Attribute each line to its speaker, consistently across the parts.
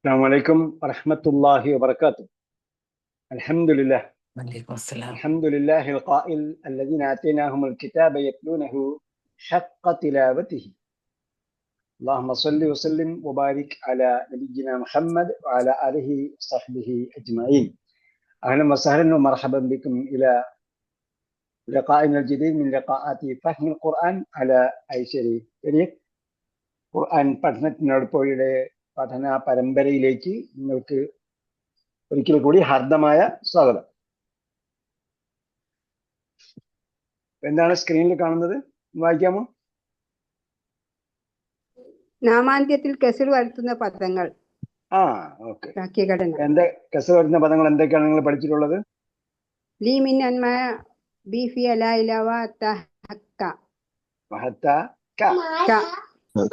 Speaker 1: السلام عليكم ورحمة الله وبركاته الحمد لله
Speaker 2: വലൈക്കും അസ്സലാം
Speaker 1: الحمد لله القائل الذين آتيناهم الكتاب يتلونه حق تلاوته اللهم صل وسلم وبارك على نبينا محمد وعلى آله وصحبه أجمعين أهلا وسهلا ومرحبا بكم إلى لقائنا الجديد من لقاءات فهم القرآن على أيسر طريق ഖുർആൻ പഠനത്തിനടുപ്പോയുടെ പഠന പരമ്പരയിലേക്ക് നിങ്ങൾക്ക് ഒരിക്കൽ കൂടി ഹാർദമായ സ്വാഗതം. എന്താണ് സ്ക്രീനിൽ കാണുന്നത്? വായിക്കാമോ?
Speaker 3: നാമാന്ത്യത്തിൽ കെസർ വരുത്തുന്ന പദങ്ങൾ.
Speaker 1: ആ ഓക്കെ. എന്താ കസ് വരുന്ന പദങ്ങൾ എന്തൊക്കെയാണ് നിങ്ങൾ പഠിച്ചിട്ടുള്ളത്?
Speaker 3: ലീ മിൻ അന്മ ബീഫി അല ഇലവ തഹക്ക
Speaker 1: മഹത്ത ക.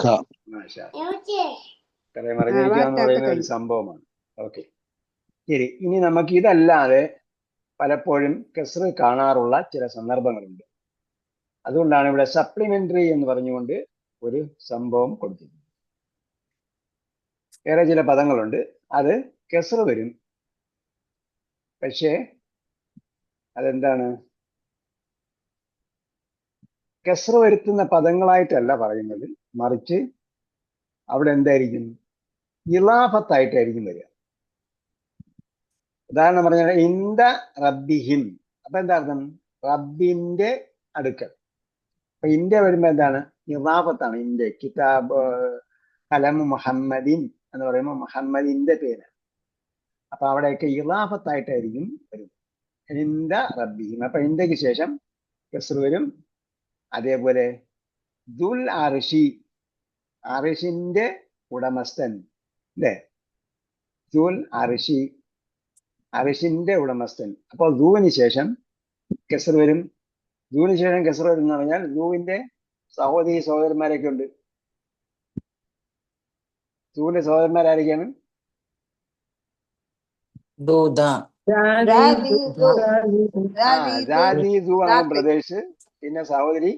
Speaker 3: ക.
Speaker 1: മാഷാ. കുറെ മറിഞ്ഞിരിക്കുക എന്ന് പറയുന്ന ഒരു സംഭവമാണ്. ഓക്കെ. ശരി. ഇനി നമുക്ക് ഇതല്ലാതെ പലപ്പോഴും കെസർ കാണാറുള്ള ചില സന്ദർഭങ്ങളുണ്ട്. അതുകൊണ്ടാണ് ഇവിടെ സപ്ലിമെന്ററി എന്ന് പറഞ്ഞുകൊണ്ട് ഒരു സംഭവം കൊടുത്തിരിക്കുന്നത്. വേറെ ചില പദങ്ങളുണ്ട്. അത് കെസർ വരും. പക്ഷേ അതെന്താണ്? കെസർ വരുത്തുന്ന പദങ്ങളായിട്ടല്ല പറയുന്നത്. മറിച്ച് അവിടെ എന്തായിരിക്കും? ഇലാഫത്തായിട്ടായിരിക്കും വരിക. ഉദാഹരണം പറഞ്ഞാൽ ഇന്ത റബ്ബിഹിം. അപ്പൊ എന്താ അർത്ഥം? റബ്ബിന്റെ അടുക്കൽ. അപ്പൊ ഇന്ത്യ വരുമ്പോ എന്താണ്? ഇറാഫത്താണ് ഇന്ത്യ. കിതാബ് കലം മുഹമ്മദിൻ എന്ന് പറയുമ്പോൾ മുഹമ്മദിന്റെ പേര് അപ്പൊ അവിടെയൊക്കെ ഇറാഫത്തായിട്ടായിരിക്കും വരും ഇന്ത റബ്ബിഹിൻ അപ്പൊ ഇന്ത്യയ്ക്ക് ശേഷം കെസർ വരും. അതേപോലെ ദുൽ അറിഷി അറിഷിന്റെ ഉടമസ്ഥൻ. അല്ലേ ദുൽ അർഷി അർഷിന്റെ ഉടമസ്ഥൻ. അപ്പോൾ ദൂവിന് ശേഷം കെസർ വരും. ദൂവിന് ശേഷം കെസർ വരും എന്ന് പറഞ്ഞാൽ ദൂവിന്റെ സഹോദരി സഹോദരന്മാരൊക്കെ ഉണ്ട് ധൂവിന്റെ സഹോദരന്മാരാരൊക്കെയാണ് പ്രദേശ്. പിന്നെ സഹോദരി?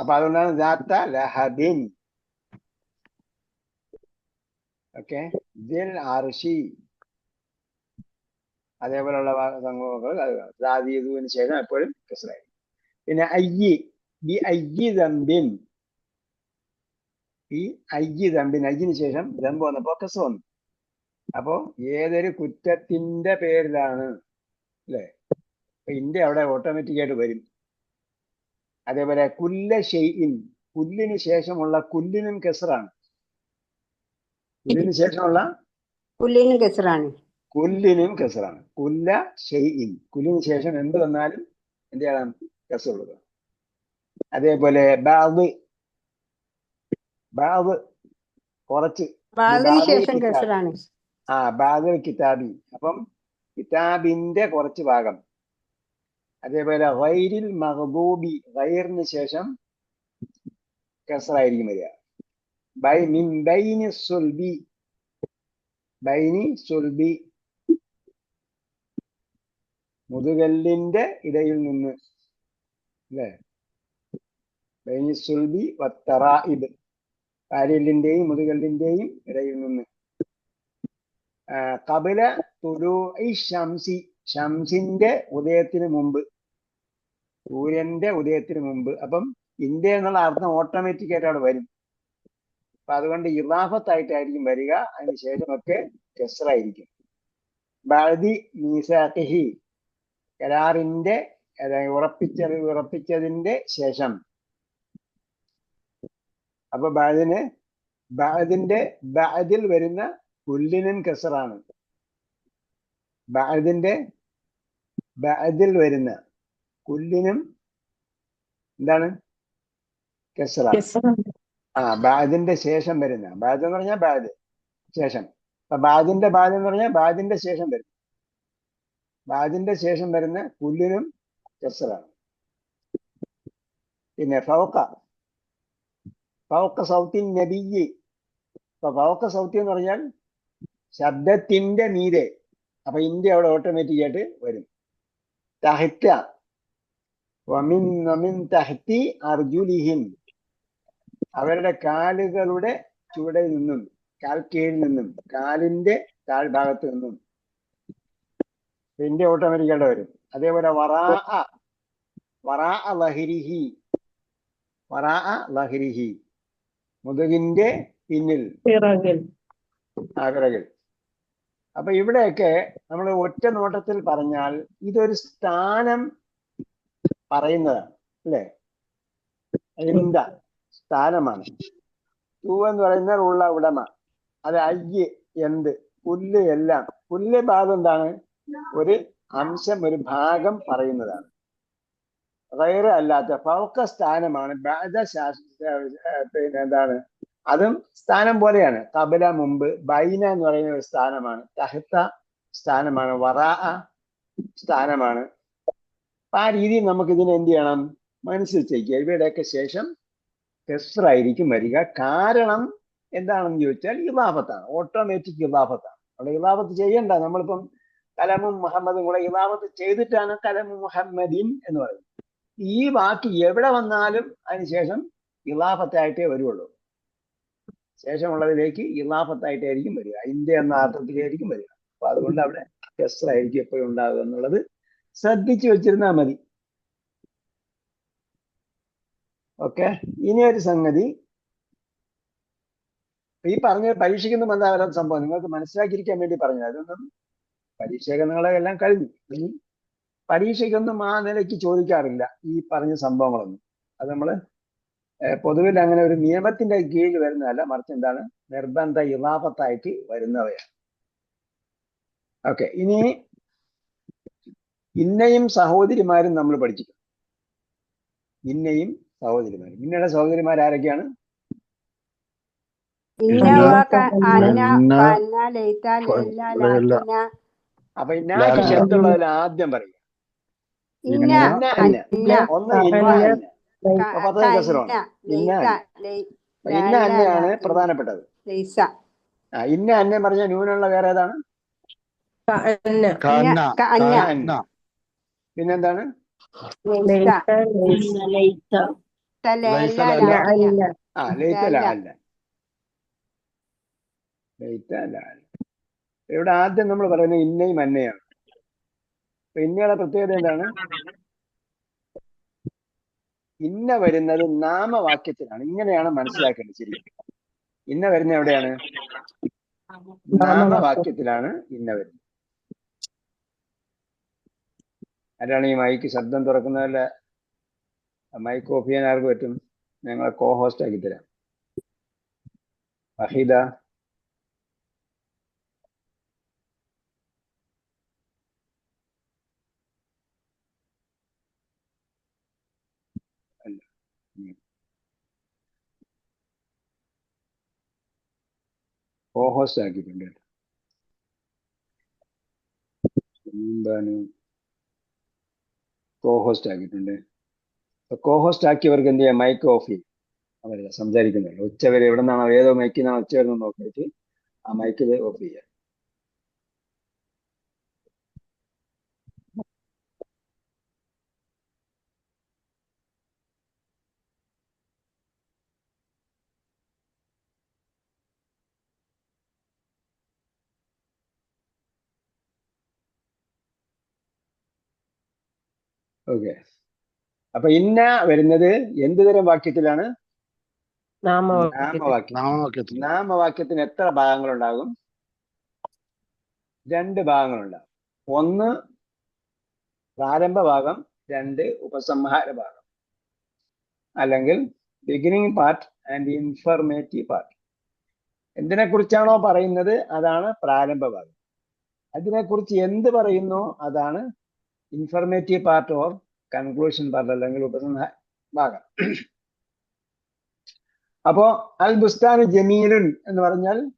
Speaker 1: അപ്പൊ അതുകൊണ്ടാണ് ലഹബിൻ. ഓക്കെ. ദിൽ അർഷി. അതേപോലെയുള്ള വാ- സംഭവങ്ങൾ ജാതീതുവിന് ശേഷം എപ്പോഴും കെസറായി പിന്നെ അയ്യി. ബി അയ്യി ദമ്പിൻ. ഈ അയ്യി ദമ്പിൻ അയ്യിന് ശേഷം ദമ്പ് വന്നപ്പോ കസ് വന്നു. അപ്പോ ഏതൊരു കുറ്റത്തിന്റെ പേരിലാണ് അല്ലെ? ഇന്ത്യ അവിടെ ഓട്ടോമാറ്റിക് ആയിട്ട് വരും. അതേപോലെ കുല്ല ഷെയ്ൻ പുല്ലിന് ശേഷമുള്ള കുല്ലിനും കെസറാണ് കുല്ലിന് ശേഷമുള്ള?
Speaker 3: കുല്ലിനും കെസറാണ്.
Speaker 1: കുല്ലിനും കെസറാണ്. കുല്ല ഷെയ്ഇൻ. കുല്ലിന് ശേഷം എന്ത് വന്നാലും എന്ത് ചെയ്യണം കെസറുള്ളത് അതേപോലെ ബാവ് ബാവ് കുറച്ച്. ആ ബാദൽ കിതാബി. അപ്പം കിതാബിന്റെ കുറച്ച് ഭാഗം. അതേപോലെ ഗൈരിൽ മഹബൂബി ഗൈറിന് ശേഷം കെസറായിരിക്കും വരിക. ബൈ മിൻ ബൈനി സുൽബി. ബൈനി സുൽബി. മുതുകല്ലിന്റെ ഇടയിൽ നിന്ന് അല്ലേ? ബൈനി സുൽബി വത്തറായിബ് കാര്യലിന്റെയും മുതുകല്ലിന്റെയും ഇടയിൽ നിന്ന്. കപില തുലു ഷംസി ഷംസിന്റെ ഉദയത്തിന് മുമ്പ്. സൂര്യന്റെ ഉദയത്തിന് മുമ്പ്. അപ്പം ഇന്ത്യ എന്നുള്ള അർത്ഥം ഓട്ടോമാറ്റിക് ആയിട്ട് അവിടെ വരും. അപ്പൊ അതുകൊണ്ട് ഇറാഫത്തായിട്ടായിരിക്കും വരിക. അതിന് ശേഷമൊക്കെ കെസറായിരിക്കും ബാദി മീസാഖിഹി കരാറിന്റെ ഉറപ്പിച്ച ഉറപ്പിച്ചതിന്റെ ശേഷം. അപ്പൊ ബാദിന് ബാദിന്റെ ബാദിൽ വരുന്ന കുല്ലിനും കെസറാണ് ബാദിന്റെ ബാദിൽ വരുന്ന കുല്ലിനും എന്താണ്? കെസറാണ് ആ ബാദിന്റെ ശേഷം വരുന്ന ബാദ് എന്ന് പറഞ്ഞാൽ ബാദ് ശേഷം. ബാദിന്റെ ബാദ് എന്ന് പറഞ്ഞാൽ ബാദിന്റെ ശേഷം വരും ബാദിന്റെ ശേഷം വരുന്ന പുല്ലിനും കെസറാണ് പിന്നെ ഫൗക്ക. ഫൗക്ക സൗത്തിൻ നബിയി അപ്പൊ ഫൗക്ക സൗത്തി എന്ന് പറഞ്ഞാൽ ശബ്ദത്തിന്റെ മീതെ. അപ്പൊ ഇന്ത്യ അവിടെ ഓട്ടോമാറ്റിക് ആയിട്ട് വരും വമിൻ വമിൻ തഹത്തി അർജുലിഹിൻ. അവരുടെ കാലുകളുടെ ചുവടെ നിന്നും കാൽക്കീഴിൽ നിന്നും കാലിന്റെ താഴ്ഭാഗത്ത് നിന്നും. പിന്നെ ഓട്ടോമാറ്റിക്കായിട്ട് വരും അതേപോലെ വറാ വറാ ലഹിരിഹി വറാ ലഹിരിഹി. മുതുകിന്റെ പിന്നിൽ
Speaker 4: പിറകിൽ.
Speaker 1: ആഗ്രകൾ അപ്പൊ ഇവിടെയൊക്കെ നമ്മൾ ഒറ്റ നോട്ടത്തിൽ പറഞ്ഞാൽ ഇതൊരു സ്ഥാനം പറയുന്നതാണ് അല്ലേ? എന്താ സ്ഥാനമാണ്. തൂ എന്ന് പറയുന്ന ഉള്ള ഉടമ. അത് അയ്യ് എന്ത് പുല്ല് എല്ലാം. പുല്ല് ഭാഗം എന്താണ്? ഒരു അംശം ഒരു ഭാഗം പറയുന്നതാണ്. വേറെ അല്ലാത്ത ഫൗക്ക സ്ഥാനമാണ്. പിന്നെ എന്താണ്? അതും സ്ഥാനം പോലെയാണ്. കബല മുമ്പ് ബൈന എന്ന് പറയുന്ന ഒരു സ്ഥാനമാണ്. തഹത്ത സ്ഥാനമാണ്. വറാ സ്ഥാനമാണ്. അപ്പൊ ആ രീതിയിൽ നമുക്ക് ഇതിനെ എന്ത് ചെയ്യണം? മനസ്സിൽ ചെയ്യുക ഇവയുടെയൊക്കെ ശേഷം കെസ്റായിരിക്കും വരിക. കാരണം എന്താണെന്ന് ചോദിച്ചാൽ ഇലാഫത്താണ് ഓട്ടോമാറ്റിക് ഇലാഫത്താണ് അവിടെ ഇലാഫത്ത് ചെയ്യണ്ട. നമ്മളിപ്പം കലമും മുഹമ്മദും കൂടെ ഇലാഫത്ത് ചെയ്തിട്ടാണ് കലമു മുഹമ്മദീൻ എന്ന് പറയുന്നത്. ഈ വാക്ക് എവിടെ വന്നാലും അതിനുശേഷം ഇലാഫത്തായിട്ടേ വരുള്ളൂ. ശേഷമുള്ളതിലേക്ക് ഇലാഫത്തായിട്ടായിരിക്കും വരിക. ഇന്ത്യ എന്ന അർത്ഥത്തിലായിരിക്കും വരിക. അപ്പൊ അതുകൊണ്ട് അവിടെ കെസ്റായിരിക്കും എപ്പോഴും ഉണ്ടാകുക എന്നുള്ളത് ശ്രദ്ധിച്ചു വെച്ചിരുന്നാൽ മതി. ഓക്കെ. ഇനി ഒരു സംഗതി. ഈ പറഞ്ഞ പരീക്ഷിക്കുന്ന എന്താ സംഭവം? നിങ്ങൾക്ക് മനസ്സിലാക്കിയിരിക്കാൻ വേണ്ടി പറഞ്ഞു അതൊന്നും പരീക്ഷയൊക്കെ നിങ്ങളെ എല്ലാം കഴിഞ്ഞു. ഇനി പരീക്ഷയ്ക്കൊന്നും ആ നിലയ്ക്ക് ചോദിക്കാറില്ല ഈ പറഞ്ഞ സംഭവങ്ങളൊന്നും. അത് നമ്മൾ പൊതുവിൽ അങ്ങനെ ഒരു നിയമത്തിന്റെ കീഴിൽ വരുന്നതല്ല. മറിച്ച് എന്താണ്? നിർബന്ധ ഇലാഫത്തായിട്ട് വരുന്നവയാണ്. ഓക്കെ. ഇനി ഇന്നയും സഹോദരിമാരും നമ്മൾ പഠിച്ചിട്ടുണ്ട്. ഇന്നയും സഹോദരിമാരും. മിന്നയുടെ സഹോദരിമാർ ആരൊക്കെയാണ്. അപ്പൊ ഇന്നാക്ക് ശബ്ദമുള്ളതിൽ ആദ്യം പറയുക
Speaker 3: ഇന്ന
Speaker 1: അന്നയാണ് പ്രധാനപ്പെട്ടത്. ഇന്ന അന്നം പറഞ്ഞ ന്യൂനുള്ള വേറെ ഏതാണ്. പിന്നെന്താണ്?
Speaker 3: ലൈസ
Speaker 4: لعل ലൈസ
Speaker 3: ليس
Speaker 1: لعل ലൈത്ത
Speaker 3: ലാല്ല
Speaker 1: ഇവിടെ ആദ്യം നമ്മൾ പറയുന്നത് ഇന്നയും അന്നയാണ് ഇന്നയുടെ പ്രത്യേകത എന്താണ്? ഇന്ന വരുന്നത് നാമവാക്യത്തിലാണ്. ഇങ്ങനെയാണ് മനസ്സിലാക്കേണ്ടത് ശരിക്കും. ഇന്ന വരുന്ന എവിടെയാണ്? നാമവാക്യത്തിലാണ് ഇന്ന വരുന്നത്. ആരാണ് ഈ മൈക്ക് ശബ്ദം തുറക്കുന്നതല്ല? മൈക്ക് ഓഫ് ചെയ്യാൻ ആർക്ക് പറ്റും? ഞങ്ങളെ കോ ഹോസ്റ്റ് ആക്കി തരാം. വഹീദ. കോ ഹോസ്റ്റ് ആക്കിയിട്ടുണ്ട് കേട്ടോ. കോ ഹോസ്റ്റ് ആക്കിയിട്ടുണ്ട്. കോ ഹോസ്റ്റ് ആക്കിയവർക്ക് എന്ത് ചെയ്യാം? മൈക്ക് ഓഫ് ചെയ്യും. അവരെ സംസാരിക്കുന്നില്ല ഉച്ചവരെ എവിടെ നിന്നാണോ ഏതോ മൈക്കിൽ നിന്നാണോ ഉച്ച വരുന്നത് നോക്കിയിട്ട് ആ മൈക്കിൽ ഓഫ് ചെയ്യുക ഓക്കെ അപ്പൊ ഇന്ന വരുന്നത് എന്ത് തരം വാക്യത്തിലാണ്?
Speaker 4: നാമവാക്യത്തിൽ
Speaker 1: നാമവാക്യം.
Speaker 4: നാമവാക്യത്തിൽ.
Speaker 1: നാമവാക്യത്തിന് എത്ര ഭാഗങ്ങളുണ്ടാകും? രണ്ട് ഭാഗങ്ങളുണ്ടാകും. ഒന്ന് പ്രാരംഭ ഭാഗം രണ്ട് ഉപസംഹാര ഭാഗം അല്ലെങ്കിൽ beginning part and informative part എന്തിനെ കുറിച്ചാണോ പറയുന്നത്? അതാണ് പ്രാരംഭ ഭാഗം അതിനെക്കുറിച്ച് എന്ത് പറയുന്നു? അതാണ് informative part or conclusion part അല്ലെങ്കിൽ ഉപസംഹാര ഭാഗം. അപ്പോ അൽ ബുസ്താൻ ജമീലുൻ എന്ന് പറഞ്ഞാൽ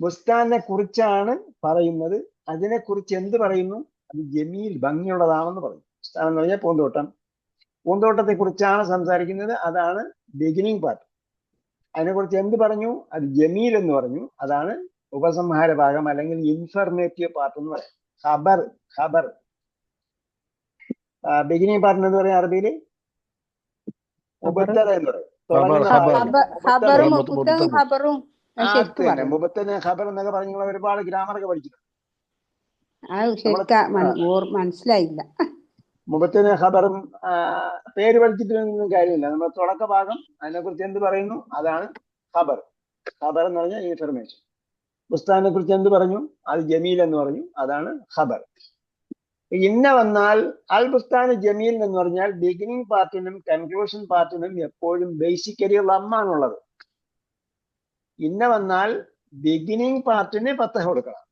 Speaker 1: ബുസ്താനെ കുറിച്ചാണ് പറയുന്നത്. അതിനെ കുറിച്ച് എന്ത് പറയുന്നു? അത് ജമീൽ ഭംഗിയുള്ളതാണെന്ന് പറയും. ബുസ്താൻ എന്ന് പറഞ്ഞാൽ പൂന്തോട്ടം. പൂന്തോട്ടത്തെ കുറിച്ചാണ് സംസാരിക്കുന്നത്. അതാണ് ബിഗിനിങ് പാർട്ട് അതിനെ കുറിച്ച് എന്ത് പറഞ്ഞു? അത് ജമീൽ എന്ന് പറഞ്ഞു. അതാണ് ഉപസംഹാര ഭാഗം അല്ലെങ്കിൽ ഇൻഫർമേറ്റീവ് പാർട്ട് എന്ന് പറയും. ഖബർ ഖബർ. ബിഗിനിങ് പാർട്ട് എന്ന് പറഞ്ഞാൽ അറബിയിൽ മുബത്തറ എന്ന് പറയും. മുബത്തിന് ഖബർ. എന്നൊക്കെ പറഞ്ഞുള്ള ഒരുപാട് ഗ്രാമറൊക്കെ പഠിച്ചിട്ടുണ്ട്.
Speaker 3: മനസ്സിലായില്ല.
Speaker 1: മുബത്തിന് ഖബറും പേര് പഠിച്ചിട്ടൊന്നും കാര്യമില്ല. നമ്മുടെ തുടക്ക ഭാഗം അതിനെക്കുറിച്ച് എന്ത് പറയുന്നു? അതാണ് ഖബർ. ഖബർ എന്ന് പറഞ്ഞാൽ ഇൻഫർമേഷൻ ബുസ്താനെ കുറിച്ച് എന്ത് പറഞ്ഞു? അത് ജമീൽ എന്ന് പറഞ്ഞു. അതാണ് ഖബർ. ഇന്ന വന്നാൽ അൽ ജമീൽ എന്ന് പറഞ്ഞാൽ ബിഗിനിങ് പാർട്ടിനും കൺക്ലൂഷൻ പാർട്ടിനും എപ്പോഴും ബേസിക്കലി ലമ്മാണുള്ളത് ഇന്ന വന്നാൽ ബിഗിനിങ് പാർട്ടിന് പത്ത് കൊടുക്കണം.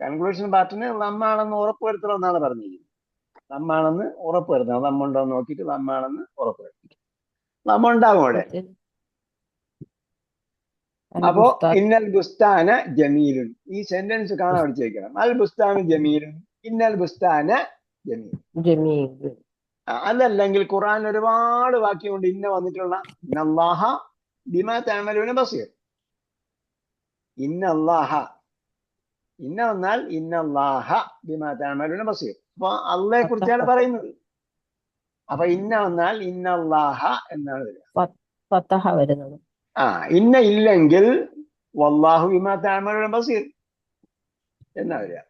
Speaker 1: കൺക്ലൂഷൻ പാർട്ടിന് റമ്മാണെന്ന് ഉറപ്പുവരുത്തണം എന്നാണ് പറഞ്ഞിരിക്കുന്നത്. ലമ്മാണെന്ന് ഉറപ്പുവരുത്തണം. റമ്മുണ്ടോ എന്ന് നോക്കിയിട്ട് റമ്മാണെന്ന് ഉറപ്പുവരുത്തണം റമ്മുണ്ടാകും അവിടെ. അപ്പോ ഇന്നൽ ബുസ്താന ജമീലുൻ. ഈ സെന്റൻസ് കാണാൻ പഠിച്ചു വെക്കണം അൽ ബുസ്താന ജമീലുൻ ഇന്നൽ ബുസ്താന ജമീൽ
Speaker 4: ജമീൽ
Speaker 1: അതല്ലെങ്കിൽ ഖുറാൻ ഒരുപാട് വാക്യമുണ്ട്. ഇന്ന വന്നിട്ടുള്ള ഇന്നല്ലാഹ ബിമാ തമലുവിന് ബസീർ. ഇന്നല്ലാഹ. ഇന്ന വന്നാൽ ഇന്നല്ലാഹ ബിമാ തമലുവിന് ബസീർ. അപ്പൊ അള്ളയെ കുറിച്ചാണ് പറയുന്നത്. അപ്പൊ ഇന്ന വന്നാൽ ഇന്നല്ലാഹ എന്നാണ് വരിക.
Speaker 4: ഫത്തഹ വരുന്നത്.
Speaker 1: ആ ഇന്ന ഇല്ലെങ്കിൽ വല്ലാഹു തഅമലൂന ബസീർ എന്നാ വരിക.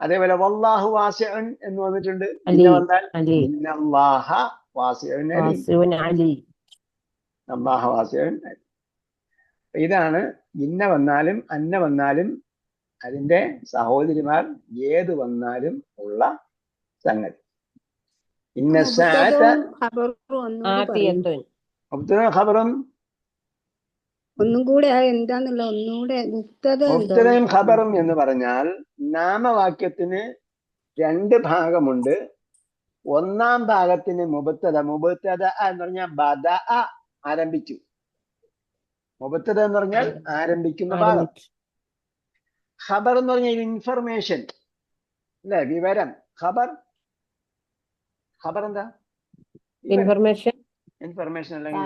Speaker 1: അതേപോലെ വല്ലാഹു വാസിയൻ എന്ന് വന്നിട്ടുണ്ട്. ഇന്ന വന്നാൽ
Speaker 4: അലീം.
Speaker 1: അള്ളാഹ അലീം. ഇതാണ് ഇന്ന വന്നാലും അന്ന വന്നാലും അതിന്റെ സഹോദരിമാർ ഏത് വന്നാലും ഉള്ള സംഗതി. ഇന്ന
Speaker 3: ഖബറും ഒന്നുകൂടി പറയൂ.
Speaker 4: ആത്തിയത്തുൻ
Speaker 1: മുബ്തദ ഖബറും
Speaker 3: ഒന്നും കൂടെ ആ എന്താന്നുള്ള ഒന്നുകൂടെ ഗുപ്തത
Speaker 1: മുബ്തദയും ഖബറും എന്ന് പറഞ്ഞാൽ നാമവാക്യത്തിന് രണ്ട് ഭാഗമുണ്ട്. ഒന്നാം ഭാഗത്തിന് മുബത്തത മുബത്തത എന്ന് പറഞ്ഞാൽ ബദ ആരംഭിച്ചു. മുബത്തത എന്ന് പറഞ്ഞാൽ ആരംഭിക്കുന്ന ഭാഗം. ഖബർ എന്ന് പറഞ്ഞാൽ ഇൻഫർമേഷൻ അല്ലെ? വിവരം. ഖബർ? ഖബർ എന്താ?
Speaker 4: ഇൻഫർമേഷൻ
Speaker 1: ഇൻഫർമേഷൻ അല്ലെങ്കിൽ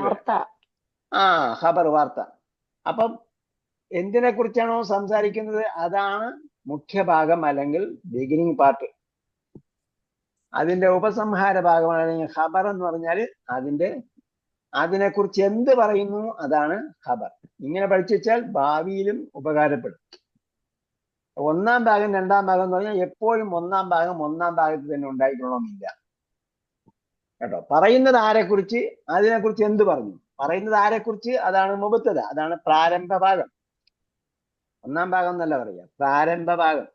Speaker 1: ആ ഖബർ വാർത്ത. അപ്പം എന്തിനെ കുറിച്ചാണോ സംസാരിക്കുന്നത്? അതാണ് മുഖ്യഭാഗം അല്ലെങ്കിൽ ബിഗിനിങ് പാർട്ട് അതിന്റെ ഉപസംഹാര ഭാഗമാണ് ഖബർ എന്ന് പറഞ്ഞാൽ അതിന്റെ അതിനെക്കുറിച്ച് എന്ത് പറയുന്നു അതാണ് ഖബർ. ഇങ്ങനെ പഠിച്ചു വെച്ചാൽ ഭാവിയിലും ഉപകാരപ്പെടും. ഒന്നാം ഭാഗം രണ്ടാം ഭാഗം എന്ന് പറഞ്ഞാൽ എപ്പോഴും ഒന്നാം ഭാഗം ഒന്നാം ഭാഗത്ത് തന്നെ ഉണ്ടായിക്കൊള്ളണമെന്നില്ല കേട്ടോ? പറയുന്നത് ആരെക്കുറിച്ച്? അതിനെക്കുറിച്ച് എന്ത് പറഞ്ഞു? പറയുന്നത് ആരെക്കുറിച്ച്? അതാണ് മുബത്തത അതാണ് പ്രാരംഭ ഭാഗം. ഒന്നാം ഭാഗം എന്നല്ല പറയുക. പ്രാരംഭ ഭാഗം.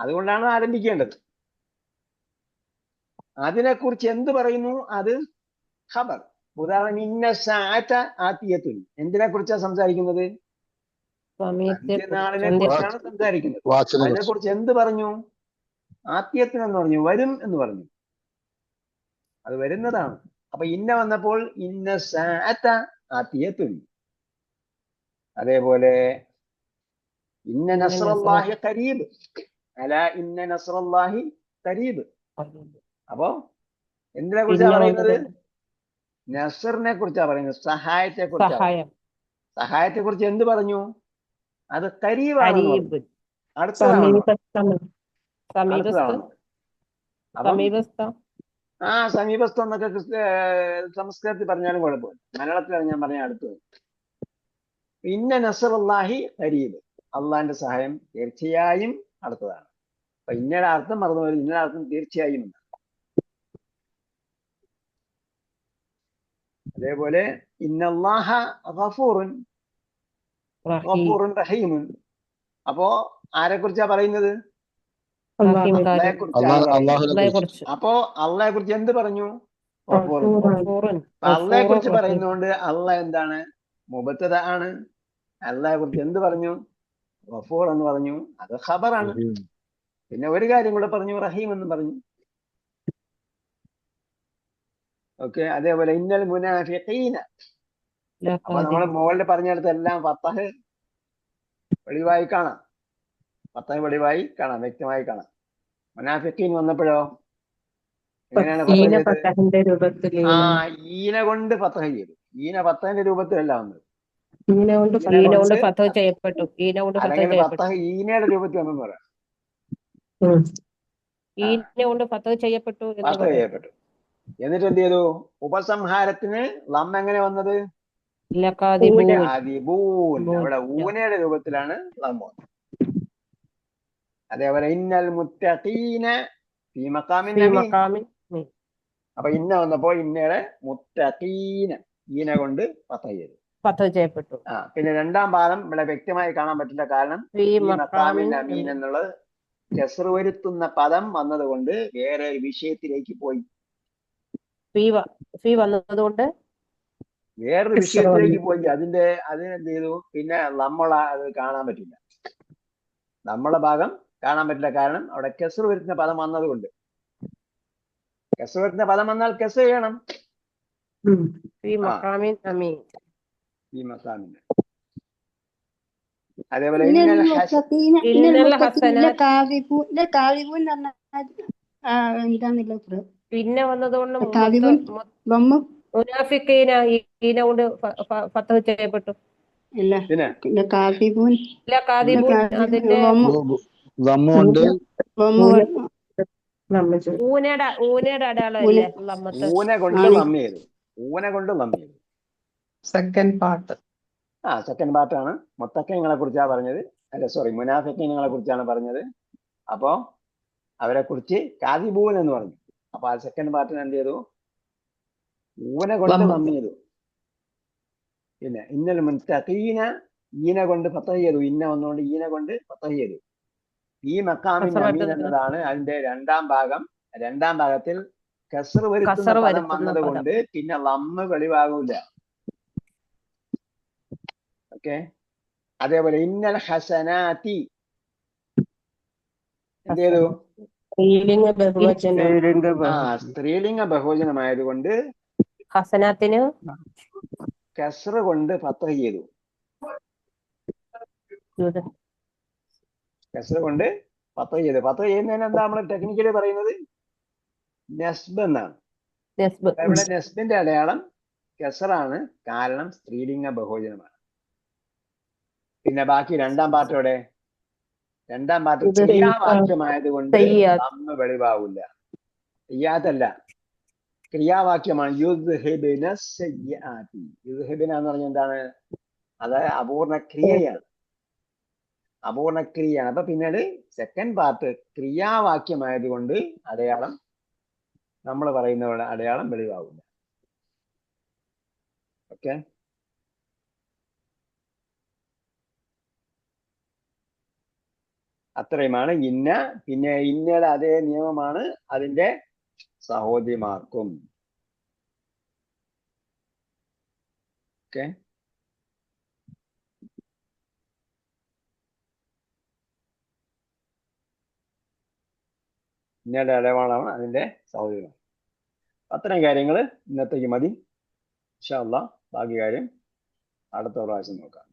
Speaker 1: അതുകൊണ്ടാണ് ആരംഭിക്കേണ്ടത്. അതിനെക്കുറിച്ച് എന്ത് പറയുന്നു? അത് ഖബർ. ഉദാഹരണം ഇന്ന സാറ്റ ആത്തിയത്തുൻ. എന്തിനെ കുറിച്ചാണ് സംസാരിക്കുന്നത് നാളിനെ കുറിച്ചാണ് സംസാരിക്കുന്നത്. അതിനെ കുറിച്ച്. എന്ത് പറഞ്ഞു? ആത്യത്തിന് എന്ന് പറഞ്ഞു. വരും എന്ന് പറഞ്ഞു. അത് വരുന്നതാണ്. അപ്പൊ ഇന്ന വന്നപ്പോൾ ഇന്ന സാത്ത ആത്തിയത്തുൻ. അതേപോലെ ഇന്ന നസ്രല്ലാഹി കരീബ് അല ഇന്ന നസ്രല്ലാഹി കരീബ് അപ്പോ എന്തിനെ
Speaker 4: കുറിച്ചാണ്
Speaker 1: പറയുന്നത്? നസറിനെ കുറിച്ചാണ് പറയുന്നത്. സഹായത്തെ കുറിച്ചാണ്
Speaker 4: സഹായം.
Speaker 1: സഹായത്തെ കുറിച്ച് എന്ത് പറഞ്ഞു? അത് കരീബാണ്
Speaker 4: അടുത്ത
Speaker 1: അടുത്തതാണ്?
Speaker 4: സമീപസ്ഥ സമീപസ്ഥ
Speaker 1: അടുത്തതാണ്?
Speaker 4: സമീപസ്ഥ
Speaker 1: ആ സമീപസ്ഥം എന്നൊക്കെ സംസ്കൃതത്തിൽ പറഞ്ഞാലും കുഴപ്പമില്ല. മലയാളത്തിലാണ് ഞാൻ പറഞ്ഞ അടുത്തത്. ഇന്ന നസറുല്ലാഹി കരീബ് അള്ളാന്റെ സഹായം തീർച്ചയായും അടുത്തതാണ്. അപ്പൊ ഇന്നയുടെ അർത്ഥം മറന്നു വരും ഇന്നയുടെ അർത്ഥം തീർച്ചയായും എന്നാണ്. അതേപോലെ ഇന്നല്ലാഹ ഗഫൂറുൻ
Speaker 4: റഹീം.
Speaker 1: ഗഫൂറുൻ റഹീമുൻ. അപ്പോ ആരെ കുറിച്ചാ പറയുന്നത്? അപ്പോ അള്ളയെ കുറിച്ച് എന്ത് പറഞ്ഞു? അള്ളയെ കുറിച്ച് പറയുന്നോണ്ട് അള്ള എന്താണ്? മുബത്തത ആണ്. അള്ളയെ കുറിച്ച് എന്ത് പറഞ്ഞു? ഗഫൂർ എന്ന് പറഞ്ഞു. അത് ഖബറാണ്. പിന്നെ ഒരു കാര്യം കൂടെ പറഞ്ഞു റഹീം എന്ന് പറഞ്ഞു. ഓക്കെ അതേപോലെ ഇന്നൽ മുനാഫിഖീന. അപ്പൊ നമ്മൾ മുകളിൽ പറഞ്ഞെടുത്ത് എല്ലാം ഫത്തഹ് വെളിവായി കാണാം. ഫത്തഹ് വെളിവായി കാണാം വ്യക്തമായി കാണാം. മുനാഫിഖീൻ വന്നപ്പോഴോ? ആ ഈന കൊണ്ട് ഫത്തഹ് ചെയ്തു. ഈന ഫത്തഹിന്റെ രൂപത്തിലല്ല വന്നത്. ഈനയുടെ രൂപത്തിൽ വന്നു പറയാം.
Speaker 4: ചെയ്യപ്പെട്ടു
Speaker 1: ചെയ്യപ്പെട്ടു. എന്നിട്ട് എന്ത് ചെയ്തു? ഉപസംഹാരത്തിന് ലം എങ്ങനെ വന്നത്. അവിടെ ഊനയുടെ രൂപത്തിലാണ് ലമ്മ് അതേപോലെ ഇന്നൽ മുത്തഖീന ഫീ മഖാമിൻ. അപ്പൊ ഇന്ന വന്നപ്പോ ഇന്നയുടെ മുത്തഖീന ഈന കൊണ്ട് പത്ത ചെയ്തു.
Speaker 4: ഫതഹ് ചെയ്യപ്പെട്ടു.
Speaker 1: ആ പിന്നെ രണ്ടാം പാദം ഇവിടെ വ്യക്തമായി കാണാൻ പറ്റില്ല കാരണം അമീൻ എന്നുള്ളത് ജസർ വരുത്തുന്ന പദം വന്നതുകൊണ്ട് വേറെ ഒരു വിഷയത്തിലേക്ക് പോയി.
Speaker 4: ഫീ വന്നതുകൊണ്ട്
Speaker 1: വേറൊരു വിഷയത്തിലേക്ക് പോയി. അതിന്റെ അതിനെന്ത് ചെയ്തു? പിന്നെ നമ്മളെ അത് കാണാൻ പറ്റില്ല. നമ്മളെ ഭാഗം കാണാൻ പറ്റില്ല. കാരണം അവിടെ കെസർ വരുത്തുന്ന പദം വന്നതുകൊണ്ട്. കെസർ വരുത്തുന്ന പദം വന്നാൽ കെസർ ചെയ്യണം. അതേപോലെ
Speaker 4: പിന്നെ വന്നതുകൊണ്ട് ഈന കൊണ്ട് ഫ- ഫ- ചെയ്യപ്പെട്ടു.
Speaker 1: പിന്നെ?
Speaker 4: അതിന്റെ
Speaker 3: ബൊമ്മ
Speaker 4: ഊനയുടെ ഊനയുടെ അടയാളം അല്ലേ? ലമ്മത്ത്
Speaker 1: ഊന കൊണ്ട്
Speaker 3: ആണ്.
Speaker 1: ലമ്മ ചെയ്തു. ഊന കൊണ്ട് ലമ്മ ചെയ്തു.
Speaker 2: സെക്കൻഡ് പാർട്ട്
Speaker 1: ആ സെക്കൻഡ് പാർട്ടാണ് മുത്തക്കങ്ങളെ കുറിച്ചാണ് പറഞ്ഞത്. അല്ല സോറി മുനാഫിക്കങ്ങളെ കുറിച്ചാണ് പറഞ്ഞത്. അപ്പോ അവരെ കുറിച്ച് കാതിബൂൻ എന്ന് പറഞ്ഞു. അപ്പൊ ആ സെക്കൻഡ് പാർട്ടിന് എന്ത് ചെയ്തു? ഊന കൊണ്ട് നന്ദി ചെയ്തു. പിന്നെ ഇന്നലെ മുൻ തീന ഈന കൊണ്ട് പത്ത ചെയ്തു. ഇന്ന വന്നുകൊണ്ട് ഈന കൊണ്ട് പത്ത ചെയ്തു. ഈ മക്കാമിൻ അമീൻ എന്നതാണ് അതിന്റെ രണ്ടാം ഭാഗം. രണ്ടാം ഭാഗത്തിൽ കസർ വരുത്തുന്ന വന്നത് കൊണ്ട് പിന്നെ വമ്മ വെളിവാകൂല. ഓക്കെ? അതേപോലെ ഇന്നൽ ഹസനാത്തി. എന്ത് ചെയ്തു
Speaker 4: സ്ത്രീലിംഗ ബഹുവചനം.
Speaker 1: ആ സ്ത്രീലിംഗ ബഹുവചനമായതുകൊണ്ട്
Speaker 4: ഹസനാത്തിന്?
Speaker 1: കസറ കൊണ്ട് പത്ത ചെയ്തു. കൊണ്ട് പത്ത് ചെയ്ത്. പത്ത് ചെയ്യുന്നതിന് എന്താ നമ്മൾ ടെക്നിക്കലി പറയുന്നത്? നെസ്ബ് എന്നാണ്. ഇവിടെ നെസ്ബിന്റെ അടയാളം കെസറാണ്. കാരണം സ്ത്രീലിംഗ ബഹുജനമാണ്. പിന്നെ ബാക്കി രണ്ടാം പാർട്ടോടെ രണ്ടാം പാർട്ട് ക്രിയാവാക്യമായതുകൊണ്ട് അമ്മ വെളിവാവില്ല. ചെയ്യാത്തല്ല. ക്രിയാവാക്യമാണ്. യുദ്ധിബിന എന്ന് പറഞ്ഞാൽ എന്താണ്? അത് അപൂർണ ക്രിയയാണ്. അപൂർണ ക്രിയയാണ് അപ്പൊ പിന്നീട് സെക്കൻഡ് പാർട്ട് ക്രിയാവാക്യമായതുകൊണ്ട് അടയാളം നമ്മൾ പറയുന്ന അടയാളം വെളിവാകില്ല ഓക്കെ അത്രയുമാണ്. ഇന്ന പിന്നെ ഇന്നയുടെ അതേ നിയമമാണ് അതിന്റെ സഹോദരിമാർക്കും. ഓക്കെ ഇന്നയുടെ അടയാളമാണ് അതിന്റെ സൗകര്യം അത്തരം കാര്യങ്ങൾ ഇന്നത്തേക്ക് മതി. അള്ളാ ബാക്കി കാര്യം അടുത്ത പ്രാവശ്യം നോക്കാം.